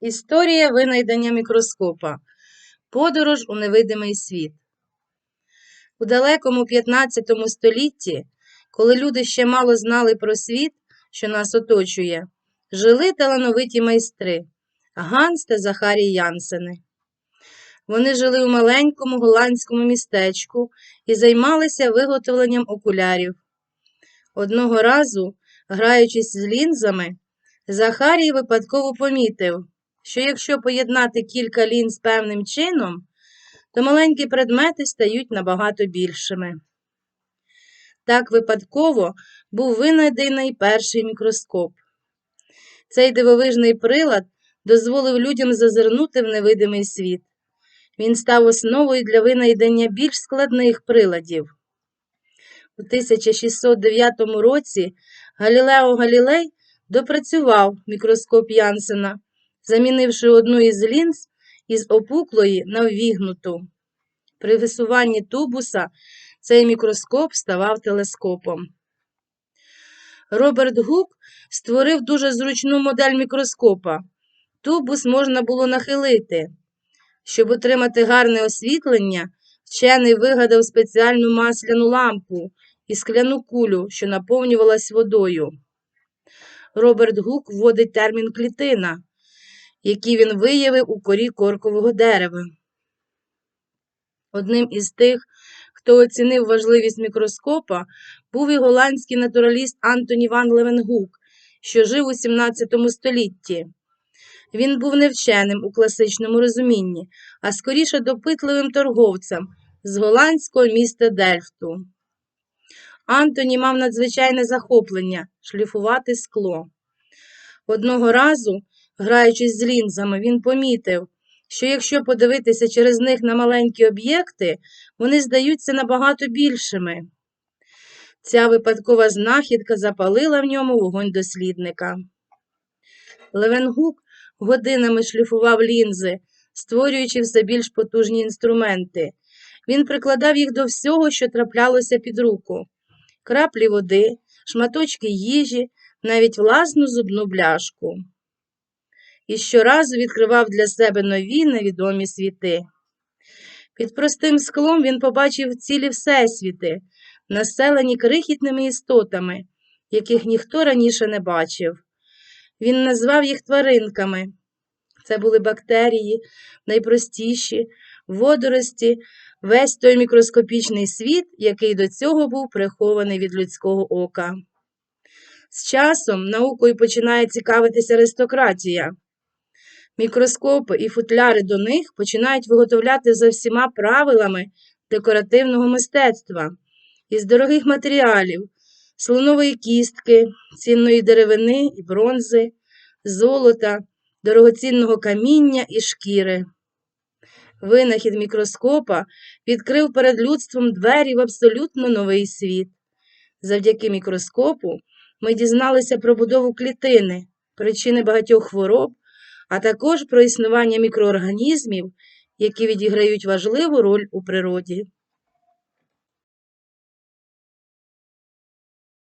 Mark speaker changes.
Speaker 1: Історія винайдення мікроскопа. Подорож у невидимий світ. У далекому 15 столітті, коли люди ще мало знали про світ, що нас оточує, жили талановиті майстри Ганс та Захарій Янсени. Вони жили у маленькому голландському містечку і займалися виготовленням окулярів. Одного разу, граючись з лінзами, Захарій випадково помітив, що якщо поєднати кілька лінз певним чином, то маленькі предмети стають набагато більшими. Так випадково був винайдений перший мікроскоп. Цей дивовижний прилад дозволив людям зазирнути в невидимий світ. Він став основою для винайдення більш складних приладів. У 1609 році Галілео Галілей допрацював мікроскоп Янсена, замінивши одну із лінз із опуклої на ввігнуту. При висуванні тубуса цей мікроскоп ставав телескопом. Роберт Гук створив дуже зручну модель мікроскопа. Тубус можна було нахилити. Щоб отримати гарне освітлення, вчений вигадав спеціальну масляну лампу і скляну кулю, що наповнювалась водою. Роберт Гук вводить термін клітина, який він виявив у корі коркового дерева. Одним із тих, хто оцінив важливість мікроскопа, був і голландський натураліст Антоні Ван Левенгук, що жив у 17 столітті. Він був не вченим у класичному розумінні, а скоріше допитливим торговцем з голландського міста Дельфту. Антоні мав надзвичайне захоплення шліфувати скло. Одного разу, граючись з лінзами, він помітив, що якщо подивитися через них на маленькі об'єкти, вони здаються набагато більшими. Ця випадкова знахідка запалила в ньому вогонь дослідника. Левенгук годинами шліфував лінзи, створюючи все більш потужні інструменти. Він прикладав їх до всього, що траплялося під руку краплі води, шматочки їжі, навіть власну зубну бляшку. І щоразу відкривав для себе нові невідомі світи. Під простим склом він побачив цілі всесвіти, населені крихітними істотами, яких ніхто раніше не бачив. Він назвав їх тваринками. Це були бактерії, найпростіші, водорості, весь той мікроскопічний світ, який до цього був прихований від людського ока. З часом наукою починає цікавитися аристократія. Мікроскопи і футляри до них починають виготовляти за всіма правилами декоративного мистецтва із дорогих матеріалів, слонової кістки, цінної деревини і бронзи, золота, дорогоцінного каміння і шкіри. Винахід мікроскопа відкрив перед людством двері в абсолютно новий світ. Завдяки мікроскопу ми дізналися про будову клітини, причини багатьох хвороб, а також про існування мікроорганізмів, які відіграють важливу роль у природі.